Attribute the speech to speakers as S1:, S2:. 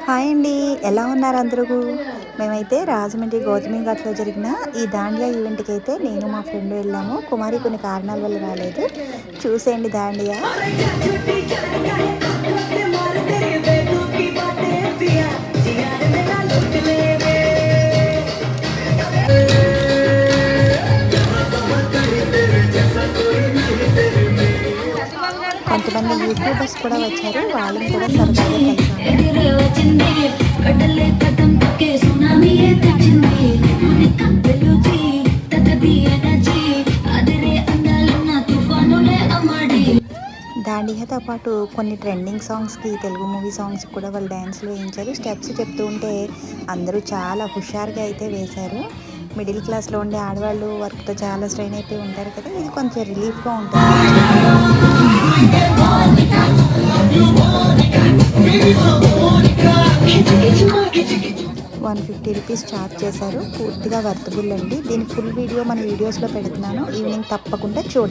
S1: Hi అండి. ఎలా ఉన్నారు అందరూ? మేమైతే రాజమండ్రి గౌతమి ఘాట్లో జరిగిన ఈ దాండియా ఈవెంట్కి అయితే నేను మా ఫ్రెండ్ వెళ్ళాము. కుమారి కొన్ని కారణాల వల్ల రాలేదు. చూసేయండి దాండియా. కొంతమంది యూట్యూబర్స్ కూడా వచ్చారు. వాళ్ళని కూడా సరదాగా దాండియాతో పాటు కొన్ని ట్రెండింగ్ సాంగ్స్కి తెలుగు మూవీ సాంగ్స్ కూడా వాళ్ళు డ్యాన్స్లు వేయించారు స్టెప్స్ చెప్తూ ఉంటే అందరూ చాలా హుషారుగా అయితే వేశారు మిడిల్ క్లాస్లో ఉండే ఆడవాళ్ళు వర్క్తో చాలా స్ట్రెయిన్ అయిపోయి ఉంటారు కదా ఇది కొంచెం రిలీఫ్గా ఉంటుంది వన్ ఫిఫ్టీ రూపీస్ ఛార్జ్ చేశారు. పూర్తిగా వర్తబుల్ అండి. దీని ఫుల్ వీడియో మన వీడియోస్లో పెడుతున్నాను. ఈవినింగ్ తప్పకుండా చూడండి.